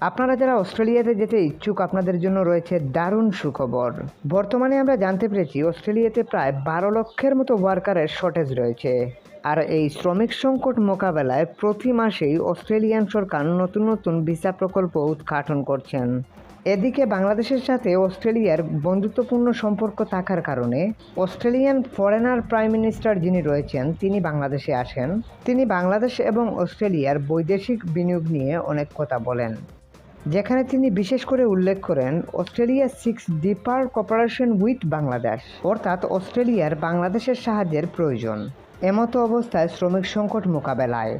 আপনারা যারা অস্ট্রেলিয়াতে যেতে ইচ্ছুক, আপনাদের জন্য রয়েছে দারুণ সুখবর। বর্তমানে আমরা জানতে পেরেছি, অস্ট্রেলিয়াতে প্রায় বারো লক্ষের মতো ওয়ার্কারের শর্টেজ রয়েছে। আর এই শ্রমিক সংকট মোকাবেলায় প্রতি মাসেই অস্ট্রেলিয়ান সরকার নতুন নতুন ভিসা প্রকল্প উদ্ঘাটন করছেন। এদিকে বাংলাদেশের সাথে অস্ট্রেলিয়ার বন্ধুত্বপূর্ণ সম্পর্ক থাকার কারণে অস্ট্রেলিয়ান ফরেনার প্রাইম মিনিস্টার যিনি রয়েছেন, তিনি বাংলাদেশে আসেন। তিনি বাংলাদেশ এবং অস্ট্রেলিয়ার বৈদেশিক বিনিয়োগ নিয়ে অনেক কথা বলেন। যেখানে তিনি বিশেষ করে উল্লেখ করেন Australia seeks deeper cooperation with Bangladesh অর্থাৎ অস্ট্রেলিয়ার বাংলাদেশের সাহায্যের প্রয়োজন এমতো অবস্থায় শ্রমিক সংকট মোকাবেলায়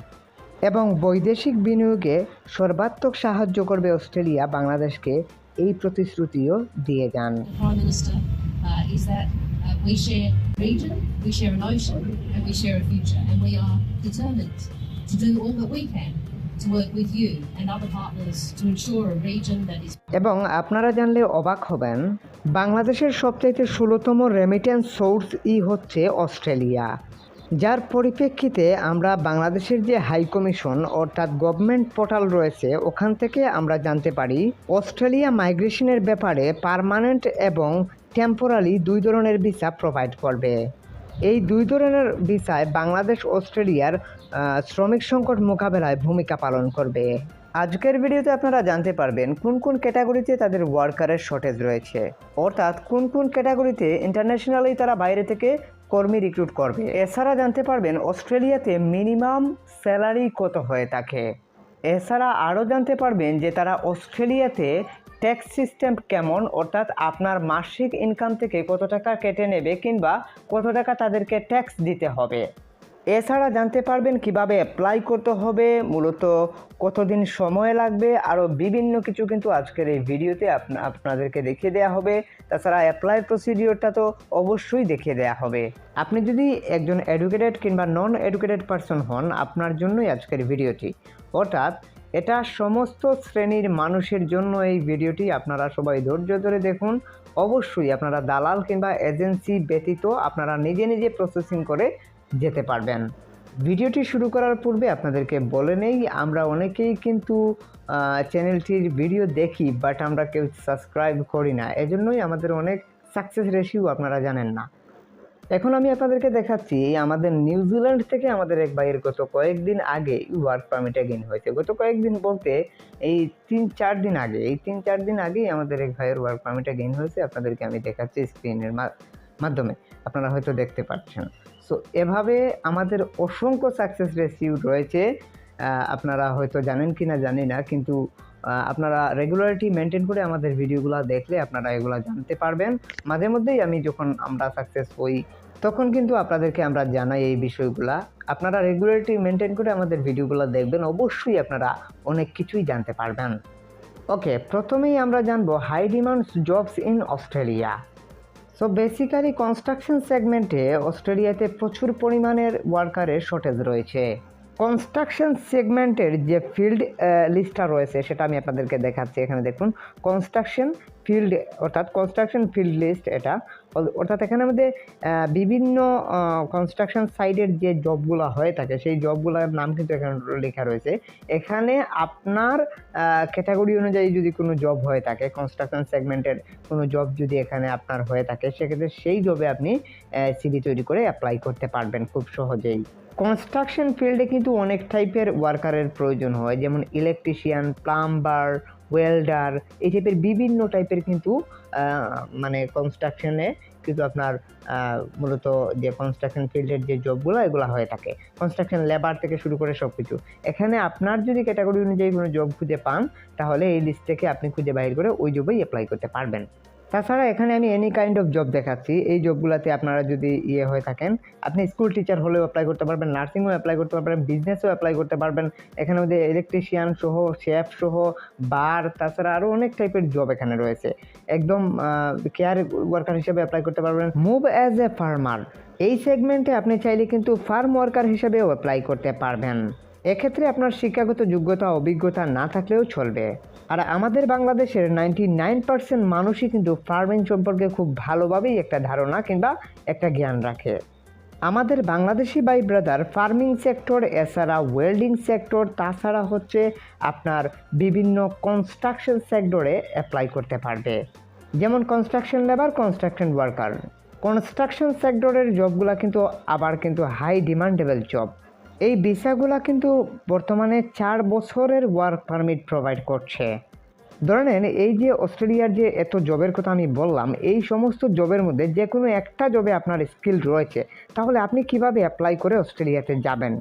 এবং বৈদেশিক বিনিয়োগে সর্বাত্মক সাহায্য করবে অস্ট্রেলিয়া বাংলাদেশকে এই প্রতিশ্রুতিও দিয়ে যান। Uh, uh, to do all that we can এবং আপনারা জানলে অবাক হবেন, বাংলাদেশের সবচাইতে ষোলোতম রেমিটেন্স সোর্স ই হচ্ছে অস্ট্রেলিয়া। যার পরিপ্রেক্ষিতে আমরা বাংলাদেশের যে হাই কমিশন অর্থাৎ গভর্নমেন্ট পোর্টাল রয়েছে, ওখান থেকে আমরা জানতে পারি, অস্ট্রেলিয়া মাইগ্রেশনের ব্যাপারে পার্মানেন্ট এবং টেম্পোরারি দুই ধরনের ভিসা প্রোভাইড করবে। এই দুই ধরনের ভিসায় বাংলাদেশ, অস্ট্রেলিয়ার শ্রমিক সংকট মোকাবেলায় ভূমিকা পালন করবে। আজকের ভিডিওতে আপনারা জানতে পারবেন কোন কোন ক্যাটাগরিতে তাদের ওয়ার্কারের শর্টেজ রয়েছে। অর্থাৎ কোন কোন ক্যাটাগরিতে ইন্টারন্যাশনালি তারা বাইরে থেকে কর্মী রিক্রুট করবে। এছাড়া জানতে পারবেন অস্ট্রেলিয়াতে মিনিমাম স্যালারি কত হয়ে থাকে। এছাড়া আরও জানতে পারবেন যে তারা অস্ট্রেলিয়াতে ট্যাক্স সিস্টেম কেমন, অর্থাৎ আপনার মাসিক ইনকাম থেকে কত টাকা কেটে নেবে কিংবা কত টাকা তাদেরকে ট্যাক্স দিতে হবে। এছাড়া জানতে পারবেন কীভাবে অ্যাপ্লাই করতে হবে, মূলত কতদিন সময় লাগবে, আরও বিভিন্ন কিছু কিন্তু আজকের এই ভিডিওতে আপনা- আপনাদেরকে দেখিয়ে দেওয়া হবে। তাছাড়া অ্যাপ্লাই প্রসিডিওরটা তো অবশ্যই দেখিয়ে দেওয়া হবে। আপনি যদি একজন এডুকেটেড কিংবা নন এডুকেটেড পারসন হন, আপনার জন্যই আজকের ভিডিওটি। অর্থাৎ এটা সমস্ত শ্রেণির মানুষের জন্য এই ভিডিওটি, আপনারা সবাই ধৈর্য ধরে দেখুন। অবশ্যই আপনারা দালাল কিংবা এজেন্সি ব্যতীত আপনারা নিজে নিজে প্রসেসিং করে যেতে পারবেন। ভিডিওটি শুরু করার পূর্বে আপনাদেরকে বলে নেই, আমরা অনেকেই কিন্তু চ্যানেলটির ভিডিও দেখি, বাট আমরা কেউ সাবস্ক্রাইব করি না। এজন্যই আমাদের অনেক সাকসেস রেশিও আপনারা জানেন না। এখন আমি আপনাদেরকে দেখাচ্ছি আমাদের নিউজিল্যান্ড থেকে আমাদের এক ভাইয়ের গত কয়েকদিন আগে ওয়ার্ক পারমিট এগেইন হয়েছে। গত কয়েকদিন বলতে এই তিন, চার দিন আগে, এই তিন, চার দিন আগেই আমাদের এক ভাইয়ের ওয়ার্ক পারমিট এগেইন হয়েছে। আপনাদেরকে আমি দেখাচ্ছি স্ক্রিনের মাধ্যমে। আপনারা হয়তো দেখতে পাচ্ছেন। সো এভাবে আমাদের অসংখ্য সাকসেস রেসিউ রয়েছে। আপনারা হয়তো জানেন কি না জানি না, কিন্তু আপনারা রেগুলারিটি মেনটেন করে আমাদের ভিডিওগুলো দেখলে আপনারা এগুলো জানতে পারবেন। মাঝে মধ্যেই আমি যখন আমরা সাকসেস হই, তখন কিন্তু আপনাদেরকে আমরা জানাই এই বিষয়গুলা। আপনারা রেগুলারিটি মেনটেন করে আমাদের ভিডিওগুলো দেখবেন, অবশ্যই আপনারা অনেক কিছুই জানতে পারবেন। ওকে প্রথমেই আমরা জানব high demand jobs in Australia so basically construction সেগমেন্টে অস্ট্রেলিয়াতে প্রচুর পরিমাণের ওয়ার্কারের শর্টেজ রয়েছে। কনস্ট্রাকশন সেগমেন্টের যে ফিল্ড লিস্টটা রয়েছে, সেটা আমি আপনাদেরকে দেখাচ্ছি। এখানে দেখুন কনস্ট্রাকশন ফিল্ড অর্থাৎ কনস্ট্রাকশন ফিল্ড লিস্ট এটা অর্থাৎ এখানে আহ, বিভিন্ন কনস্ট্রাকশন সাইডের যে জবগুলো হয়ে থাকে সেই জবগুলোর নাম কিন্তু এখানে লেখা রয়েছে। এখানে আপনার ক্যাটাগরি অনুযায়ী যদি কোনো জব হয়ে থাকে কনস্ট্রাকশন সেগমেন্টের কোনো জব যদি এখানে আপনার হয়ে থাকে সেক্ষেত্রে সেই জবে আপনি সিভি তৈরি করে অ্যাপ্লাই করতে পারবেন খুব সহজেই। কনস্ট্রাকশন ফিল্ডে কিন্তু অনেক টাইপের ওয়ার্কারের প্রয়োজন হয় যেমন ইলেকট্রিশিয়ান প্লাম্বার ওয়েল্ডার এই টাইপের বিভিন্ন টাইপের কিন্তু মানে কনস্ট্রাকশনে কিন্তু আপনার মূলত যে কনস্ট্রাকশন ফিল্ডের যে জবগুলো এগুলো হয়ে থাকে। কনস্ট্রাকশন লেবার থেকে শুরু করে সব কিছু এখানে আপনার যদি ক্যাটাগরি অনুযায়ী কোনো জব খুঁজে পান, তাহলে এই লিস্ট থেকে আপনি খুঁজে বাইর করে ওই জবেই অ্যাপ্লাই করতে পারবেন। তাছাড়া এখানে আমি এনি কাইন্ড অফ জব দেখাচ্ছি। এই জবগুলোতে আপনারা যদি ইয়ে হয়ে থাকেন, আপনি স্কুল টিচার হলেও অ্যাপ্লাই করতে পারবেন নার্সিংও অ্যাপ্লাই করতে পারবেন বিজনেসও অ্যাপ্লাই করতে পারবেন। এখানে মধ্যে ইলেকট্রিশিয়ান সহ শেফ সহ বার তাছাড়া আরও অনেক টাইপের জব এখানে রয়েছে। একদম কেয়ার ওয়ার্কার হিসেবে অ্যাপ্লাই করতে পারবেন। মুভ অ্যাজ এ ফার্মার এই সেগমেন্টে আপনি চাইলে কিন্তু ফার্ম ওয়ার্কার হিসেবেও অ্যাপ্লাই করতে পারবেন। এক্ষেত্রে আপনার শিক্ষাগত যোগ্যতা, অভিজ্ঞতা না থাকলেও চলবে। আর আমাদের বাংলাদেশের নাইনটি নাইন পার্সেন্ট মানুষই কিন্তু ফার্মিং সম্পর্কে খুব ভালোভাবেই একটা ধারণা কিংবা একটা জ্ঞান রাখে। আমাদের বাংলাদেশি বাই ব্রাদার ফার্মিং সেক্টর এছাড়া ওয়েল্ডিং সেক্টর তাছাড়া হচ্ছে আপনার বিভিন্ন কনস্ট্রাকশন সেক্টরে অ্যাপ্লাই করতে পারবে। যেমন construction labour construction worker construction সেক্টরের জবগুলো কিন্তু আবার কিন্তু হাই ডিমান্ডেবল জব এই ভিসাগুলা কিন্তু বর্তমানে চার বছরের ওয়ার্ক পারমিট প্রোভাইড করছে। ধরে নেন, এই যে অস্ট্রেলিয়ার যে এত জবের কথা আমি বললাম, এই সমস্ত জবের মধ্যে যে কোনো একটা জবে আপনার স্কিল রয়েছে, তাহলে আপনি কীভাবে অ্যাপ্লাই করে অস্ট্রেলিয়াতে যাবেন?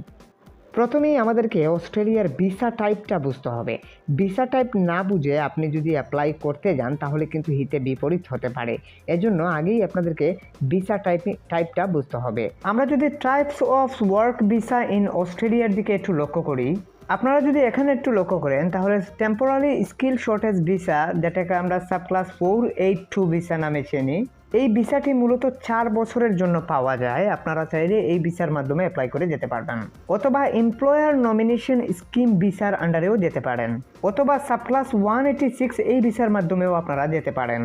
প্রথমেই আমাদেরকে অস্ট্রেলিয়ার ভিসা টাইপটা বুঝতে হবে। ভিসা টাইপ না বুঝে আপনি যদি অ্যাপ্লাই করতে যান, তাহলে কিন্তু হিতে বিপরীত হতে পারে। এজন্য আগেই আপনাদেরকে ভিসা টাইপ, টাইপটা বুঝতে হবে। আমরা যদি types of work visa in অস্ট্রেলিয়ার দিকে একটু লক্ষ্য করি, আপনারা যদি এখানে একটু লক্ষ্য করেন, তাহলে টেম্পোরারি স্কিল শর্টেজ ভিসা যেটাকে আমরা subclass four eight two visa নামে চিনি এই ভিসাটি মূলত চার বছরের জন্য পাওয়া যায়। আপনারা চাইলে এই ভিসার মাধ্যমে অ্যাপ্লাই করে যেতে পারবেন। অথবা এমপ্লয়ার নমিনেশন স্কিম ভিসার আন্ডারেও যেতে পারেন। অথবা subclass one eighty six এই ভিসার মাধ্যমেও আপনারা যেতে পারেন।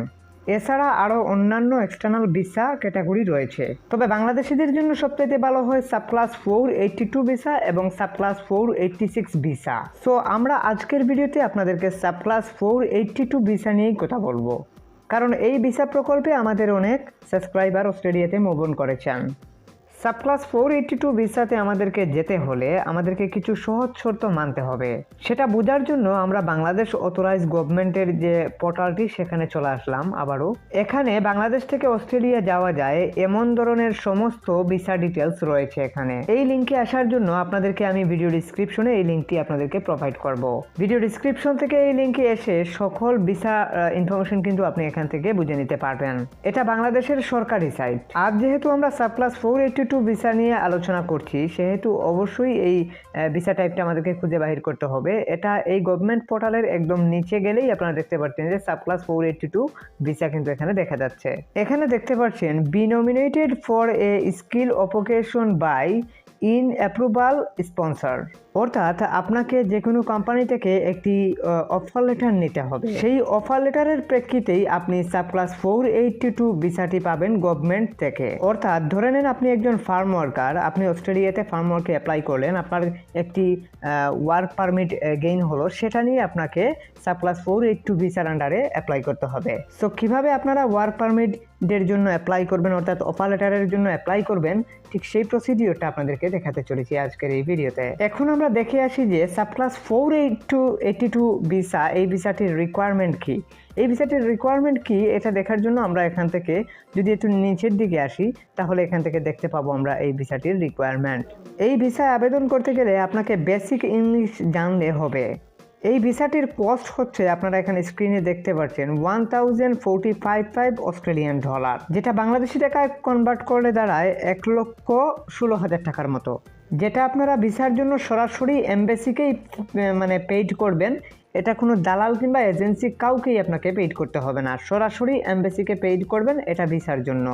এছাড়া আরও অন্যান্য এক্সটার্নাল ভিসা ক্যাটাগরি রয়েছে। তবে বাংলাদেশিদের জন্য সবচাইতে ভালো হয় subclass four eighty two visa এবং subclass four eighty six visa. So আমরা আজকের ভিডিওতে আপনাদেরকে subclass four eighty two visa নিয়েই কথা বলব। কারণ এই ভিসা প্রকল্পে আমাদের অনেক সাবস্ক্রাইবার অস্ট্রেলিয়াতে মোবন করেছেন। সাবক্লাস ফোর এইটটি টু ভিসাতে আমাদেরকে যেতে হলে আমাদেরকে কিছু সহজ শর্ত মানতে হবে। সেটা বোঝার জন্য আমরা বাংলাদেশ অথরাইজ গভর্নমেন্টের যে পোর্টালটি, সেখানে চলে আসলাম আবারও। এখানে বাংলাদেশ থেকে অস্ট্রেলিয়া যাওয়া যায়, এমন ধরনের সমস্ত ভিসা ডিটেলস রয়েছে এখানে। এই লিঙ্কে আসার জন্য আপনাদেরকে আমি ভিডিও ডিসক্রিপশনে এই লিঙ্কটি আপনাদেরকে প্রোভাইড করব। ভিডিও ডিসক্রিপশন থেকে এই লিঙ্কে এসে সকল ভিসা ইনফরমেশন কিন্তু আপনি এখান থেকে বুঝে নিতে পারবেন। এটা বাংলাদেশের সরকারি সাইট আর যেহেতু আমরা subclass four eighty two visa নিয়ে আলোচনা করছি, সেহেতু অবশ্যই এই ভিসা টাইপটা আমাদেরকে খুঁজে বাহির করতে হবে। এটা এই গভর্নমেন্ট পোর্টালের একদম নিচে গেলেই আপনারা দেখতে পাচ্ছেন যে subclass four eighty two visa কিন্তু এখানে দেখা যাচ্ছে। এখানে দেখতে পাচ্ছেন be nominated for a skill occupation by in approval sponsor অর্থাৎ আপনাকে যে কোনো কোম্পানি থেকে একটি অফার লেটার নিতে হবে। সেই অফার লেটারের প্রেক্ষিতেই আপনি সাবক্লাস ফোর এইটটি টু ভিসাটি পাবেন গভর্নমেন্ট থেকে। অর্থাৎ ধরে নেন আপনি একজন ফার্ম ওয়ার্কার আপনি অস্ট্রেলিয়াতে ফার্ম ওয়ার্কে অ্যাপ্লাই করলেন, আপনার একটি ওয়ার্ক পারমিট গেইন হলো, সেটা নিয়ে আপনাকে সাবক্লাস ফোর এইট টু ভিসার আন্ডারে অ্যাপ্লাই করতে হবে। সো কীভাবে আপনারা ওয়ার্ক পারমিটের জন্য অ্যাপ্লাই করবেন, অর্থাৎ অফার লেটারের জন্য অ্যাপ্লাই করবেন, ঠিক সেই প্রসিডিওরটা আপনাদেরকে দেখাতে চলেছি আজকের এই ভিডিওতে এখন আমরা দেখে আসি যে subclass four eight two eighty two visa এই ভিসাটির রিকোয়ারমেন্ট কী? এই ভিসাটির রিকোয়ারমেন্ট কী? এটা দেখার জন্য আমরা এখান থেকে যদি একটু নিচের দিকে আসি, তাহলে এখান থেকে দেখতে পাবো আমরা এই ভিসাটির রিকোয়ারমেন্ট এই ভিসায় আবেদন করতে গেলে আপনাকে বেসিক ইংলিশ জানলে হবে। এই ভিসাটির কস্ট হচ্ছে, আপনারা এখানে স্ক্রিনে দেখতে পাচ্ছেন one thousand forty five five Australian dollar যেটা বাংলাদেশি টাকায় কনভার্ট করলে দাঁড়ায় এক লক্ষ ষোলো হাজার টাকার মতো। যেটা আপনারা ভিসার জন্য সরাসরি এমবেসিকেই মানে পেইড করবেন, এটা কোনো দালাল কিংবা এজেন্সি কাউকেই আপনাকে পেইড করতে হবে না। সরাসরি এমবেসিকে পেইড করবেন, এটা ভিসার জন্য।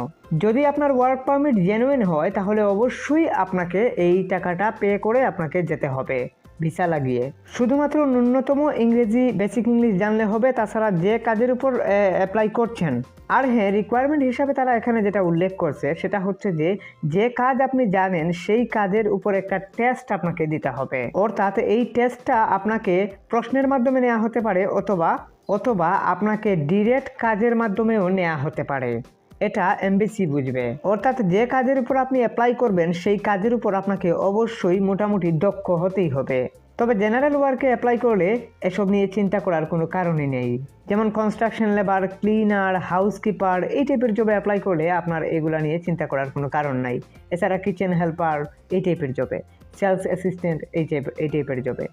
যদি আপনার ওয়ার্ক পারমিট জেনুইন হয়, তাহলে অবশ্যই আপনাকে এই টাকাটা পে করে আপনাকে যেতে হবে। ভিসা লাগিয়ে। শুধুমাত্র ন্যূনতম ইংরেজি বেসিক ইংলিশ জানলে হবে, তাছাড়া যে কাজের উপর অ্যাপ্লাই করছেন। আর হ্যাঁ রিকোয়ারমেন্ট হিসাবে তারা এখানে যেটা উল্লেখ করছে, সেটা হচ্ছে যে যে কাজ আপনি জানেন, সেই কাজের উপর একটা টেস্ট আপনাকে দিতে হবে। অর্থাৎ এই টেস্টটা আপনাকে প্রশ্নের মাধ্যমে নেওয়া হতে পারে, অথবা অথবা আপনাকে ডিরেক্ট কাজের মাধ্যমেও নেওয়া হতে পারে। এটা এমবিসি বুঝবে। অর্থাৎ যে কাজের উপর আপনি অ্যাপ্লাই করবেন, সেই কাজের উপর আপনাকে অবশ্যই মোটামুটি দক্ষ হতেই হবে। তবে জেনারেল ওয়ার্কে অ্যাপ্লাই করলে এসব নিয়ে চিন্তা করার কোনো কারণই নেই। যেমন কনস্ট্রাকশন লেবার ক্লিনার হাউসকিপার এই টাইপের জবে অ্যাপ্লাই করলে আপনার এগুলা নিয়ে চিন্তা করার কোনো কারণ নাই। এছাড়া কিচেন হেল্পার এই টাইপের জবে সেলস অ্যাসিস্ট্যান্ট এই টাইপ এই টাইপের জবে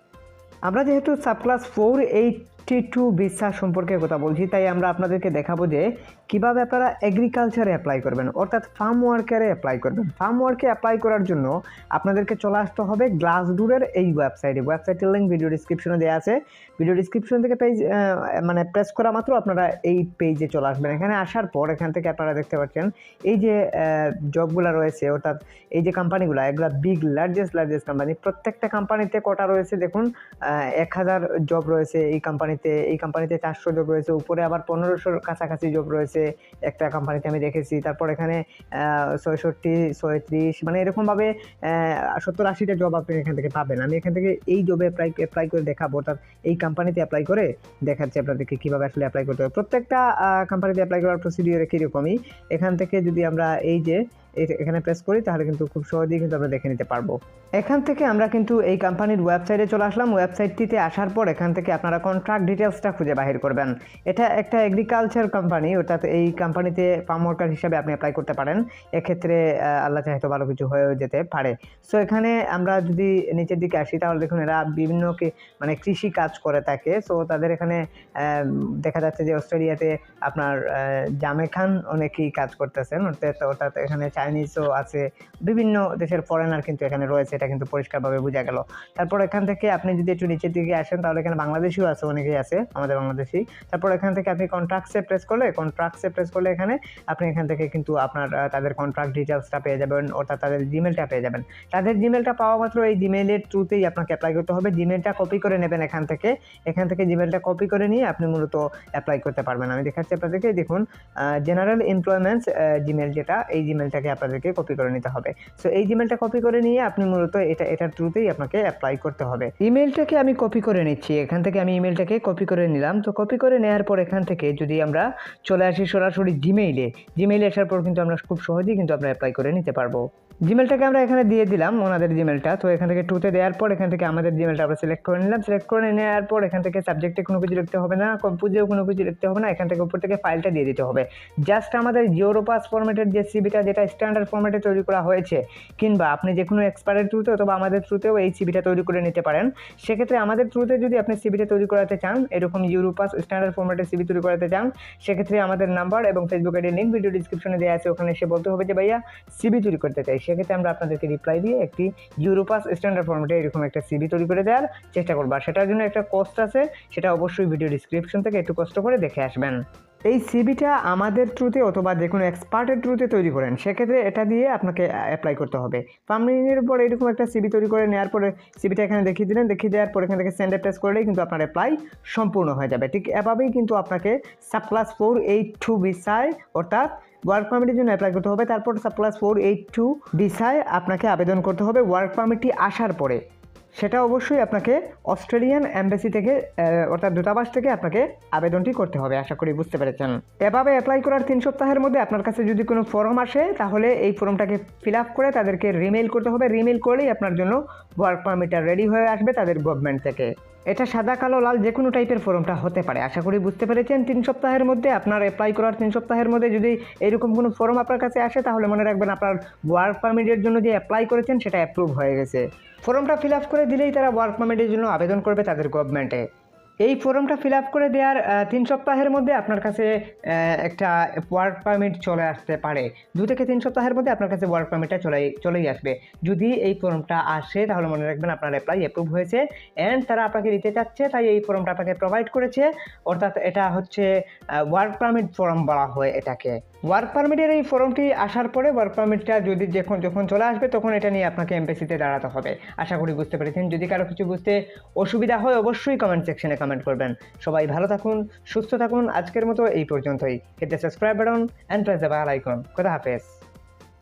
আমরা যেহেতু subclass four eighty two visa সম্পর্কে কথা বলছি। তাই আমরা আপনাদেরকে দেখাবো যে কীভাবে আপনারা এগ্রিকালচারে অ্যাপ্লাই করবেন, অর্থাৎ ফার্ম ওয়ার্কারে অ্যাপ্লাই করবেন। ফার্ম ওয়ার্কে অ্যাপ্লাই করার জন্য আপনাদেরকে চলে আসতে হবে গ্লাসডুরের এই ওয়েবসাইটে ওয়েবসাইটের লিঙ্ক ভিডিও ডিসক্রিপশনে দেওয়া আছে। ভিডিও ডিসক্রিপশন থেকে পেজ মানে প্রেস করা মাত্র আপনারা এই পেজে চলে আসবেন। এখানে আসার পর এখান থেকে আপনারা দেখতে পাচ্ছেন, এই যে জবগুলো রয়েছে, অর্থাৎ এই যে কোম্পানিগুলো এগুলো বিগ লার্জেস্ট লার্জেস্ট কোম্পানি প্রত্যেকটা কোম্পানিতে কটা রয়েছে দেখুন এক হাজার জব রয়েছে এই কোম্পানি কোম্পানিতে, এই কোম্পানিতে চারশো জব রয়েছে, উপরে আবার পনেরোশোর কাছাকাছি জব রয়েছে একটা কোম্পানিতে আমি দেখেছি। তারপর এখানে ছয়ষট্টি, ছয়ত্রিশ মানে এরকমভাবে সত্তর আশিটা জব আপনি এখান থেকে পাবেন। আমি এখান থেকে এই জবে অ্যাপ্লাই অ্যাপ্লাই করে দেখাবো। অর্থাৎ এই কোম্পানিতে অ্যাপ্লাই করে দেখাচ্ছি আপনাদেরকে কীভাবে আসলে অ্যাপ্লাই করতে হবে। প্রত্যেকটা কোম্পানিতে অ্যাপ্লাই করার প্রসিডিওর কীরকমই এখান থেকে যদি আমরা এই যে এখানে প্রেস করি, তাহলে কিন্তু খুব সহজেই কিন্তু আমরা দেখে নিতে পারব। এখান থেকে আমরা কিন্তু এই কোম্পানির ওয়েবসাইটে চলে আসলাম। ওয়েবসাইটটিতে আসার পর এখান থেকে আপনারা কন্ট্রাক্ট ডিটেলসটা খুঁজে বাহির করবেন। এটা একটা এগ্রিকালচার কোম্পানি অর্থাৎ এই কোম্পানিতে ফার্ম ওয়ার্কার হিসাবে আপনি অ্যাপ্লাই করতে পারেন। এক্ষেত্রে আল্লাহ চাহে তো ভালো কিছু হয়েও যেতে পারে। সো এখানে আমরা যদি নিচের দিকে আসি, তাহলে দেখুন এরা বিভিন্ন মানে কৃষি কাজ করে থাকে। সো তাদের এখানে দেখা যাচ্ছে যে অস্ট্রেলিয়াতে আপনার জামে খান অনেকেই কাজ করতেছেন। অর্থাৎ অর্থাৎ এখানে চাইনিজও আছে, বিভিন্ন দেশের ফরেনার কিন্তু এখানে রয়েছে, এটা কিন্তু পরিষ্কারভাবে বোঝা গেল। তারপর এখান থেকে আপনি যদি একটু নিচের দিকে আসেন, তাহলে এখানে বাংলাদেশিও আছে, অনেকেই আছে, আমাদের বাংলাদেশি। তারপর এখান থেকে আপনি কন্ট্রাক্টসে প্রেস করলে কন্ট্রাক্টসে প্রেস করলে এখানে আপনি এখান থেকে কিন্তু আপনার তাদের কন্ট্রাক্ট ডিটেলসটা পেয়ে যাবেন, অর্থাৎ তাদের জিমেলটা পেয়ে যাবেন। তাদের জিমেলটা পাওয়া মাত্র এই জিমেলের থ্রুতেই আপনাকে অ্যাপ্লাই করতে হবে। জিমেলটা কপি করে নেবেন এখান থেকে। এখান থেকে জিমেলটা কপি করে নিয়ে আপনি মূলত অ্যাপ্লাই করতে পারবেন। আমি দেখাচ্ছি আপনাদেরকে, দেখুন জেনারেল এমপ্লয়মেন্টস জিমেল যেটা, এই জিমেলটাকে আপনাদেরকে কপি করে নিতে হবে। সো এই জিমেলটা কপি করে নিয়ে আপনি মূলত এটা, এটার থ্রুতেই আপনাকে অ্যাপ্লাই করতে হবে। ইমেলটাকে আমি কপি করে নিচ্ছি। এখান থেকে আমি ইমেলটাকে কপি করে নিলাম। তো কপি করে নেওয়ার পর এখান থেকে যদি আমরা চলে আসি সরাসরি জিমেইলে জিমেইলে আসার পর কিন্তু আমরা খুব সহজেই কিন্তু আমরা অ্যাপ্লাই করে নিতে পারব। জিমেলটাকে আমরা এখানে দিয়ে দিলাম ওনাদের জিমেলটা তো এখান থেকে টুতে দেওয়ার পর এখান থেকে আমাদের জিমেলটা আমরা সিলেক্ট করে নিলাম। সিলেক্ট করে নেওয়ার পর এখান থেকে সাবজেক্টে কোনো কিছু লিখতে হবে না কম্পুজেও কোনো কিছু লিখতে হবে না। এখান থেকে উপর থেকে ফাইলটা দিয়ে দিতে হবে। জাস্ট আমাদের জিওরোপাস ফরম্যাটের যে সিবিটা যেটা স্ট্যান্ডার্ড ফরম্যাটে তৈরি করা হয়েছে, কিংবা আপনি যে কোনো এক্সপার্টের থ্রুতে অথবা আমাদের থ্রুতেও এই সিবিটা তৈরি করে নিতে পারেন। সেক্ষেত্রে আমাদের থ্রুতে যদি আপনি সিবিটা তৈরি করাতে চান, এরকম ইউরোপাস স্ট্যান্ডার্ড ফরম্যাটে সিবি তৈরি করাতে চান, সেক্ষেত্রে আমাদের নাম্বার এবং ফেসবুক আইডির লিঙ্ক ভিডিও ডিসক্রিপশনে দেওয়া আছে, ওখানে এসে বলতে হবে যে, ভাইয়া সিবি তৈরি করতে চাই। সেক্ষেত্রে আমরা আপনাদেরকে রিপ্লাই দিয়ে একটি ইউরোপাস স্ট্যান্ডার্ড ফরম্যাটে এরকম একটা সিবি তৈরি করে দেওয়ার চেষ্টা করব। আর সেটার জন্য একটা কস্ট আছে, সেটা অবশ্যই ভিডিও ডিসক্রিপশন থেকে একটু কষ্ট করে দেখে আসবেন। এই সিবিটা আমাদের থ্রুতে অথবা যে কোনো এক্সপার্টের থ্রুতে তৈরি করেন, সেক্ষেত্রে এটা দিয়ে আপনাকে অ্যাপ্লাই করতে হবে। ফার্মিংয়ের পর এরকম একটা সিবি তৈরি করে নেওয়ার পরে সিবিটা এখানে দেখিয়ে দিলেন, দেখিয়ে দেওয়ার পর এখান থেকে সেন্ডে প্রেস করলেই কিন্তু আপনার অ্যাপ্লাই সম্পূর্ণ হয়ে যাবে। ঠিক এভাবেই কিন্তু আপনাকে subclass four eight two ভিসায় অর্থাৎ ওয়ার্ক পারমিটের জন্য অ্যাপ্লাই করতে হবে। তারপর ক্লাস ফোর এইট টু ভিসায় আপনাকে আবেদন করতে হবে। ওয়ার্ক পারমিটটি আসার পরে সেটা অবশ্যই আপনাকে অস্ট্রেলিয়ান অ্যাম্বাসি থেকে অর্থাৎ দূতাবাস থেকে আপনাকে আবেদনটি করতে হবে, আশা করি বুঝতে পেরেছেন। এভাবে অ্যাপ্লাই করার তিন সপ্তাহের মধ্যে আপনার কাছে যদি কোনো ফর্ম আসে, তাহলে এই ফর্মটাকে ফিল আপ করে তাদেরকে রিমেল করতে হবে। রিমেল করলেই আপনার জন্য ওয়ার্ক পারমিটটা রেডি হয়ে আসবে তাদের গভর্নমেন্ট থেকে। এটা সাদা, কালো, লাল যে কোনো টাইপের ফর্মটা হতে পারে। আশা করি বুঝতে পেরেছেন। তিন সপ্তাহের মধ্যে আপনার অ্যাপ্লাই করার তিন সপ্তাহের মধ্যে যদি এরকম কোনো ফর্ম আপনার কাছে আসে, তাহলে মনে রাখবেন আপনার ওয়ার্ক পারমিটের জন্য যে অ্যাপ্লাই করেছেন, সেটা অ্যাপ্রুভ হয়ে গেছে। ফর্মটা ফিল আপ করে দিলেই তারা ওয়ার্ক পারমিটের জন্য আবেদন করবে তাদের গভর্নমেন্টে এই ফর্মটা ফিল আপ করে দেওয়ার তিন সপ্তাহের মধ্যে আপনার কাছে একটা ওয়ার্ক পারমিট চলে আসতে পারে। দু থেকে তিন সপ্তাহের মধ্যে আপনার কাছে ওয়ার্ক পারমিটটা চলে চলেই আসবে। যদি এই ফর্মটা আসে, তাহলে মনে রাখবেন আপনার অ্যাপ্লাই অ্যাপ্রুভ হয়েছে। অ্যান্ড তারা আপনাকে দিতে চাচ্ছে, তাই এই ফর্মটা আপনাকে প্রোভাইড করেছে। অর্থাৎ এটা হচ্ছে ওয়ার্ক পারমিট ফর্ম বলা হয় এটাকে। ওয়ার্ক পারমিটের এই ফর্মটি আসার পরে ওয়ার্ক পারমিটটা যদি যখন যখন চলে আসবে, তখন এটা নিয়ে আপনাকে এমপিসিতে দাঁড়াতে হবে। আশা করি বুঝতে পেরেছেন। যদি কারও কিছু বুঝতে অসুবিধা হয়, অবশ্যই কমেন্ট সেকশনে কমেন্ট করবেন। সবাই ভালো থাকুন, সুস্থ থাকুন, আজকের মতো এই পর্যন্তই। The subscribe button and press the bell icon কথা হাফেজ।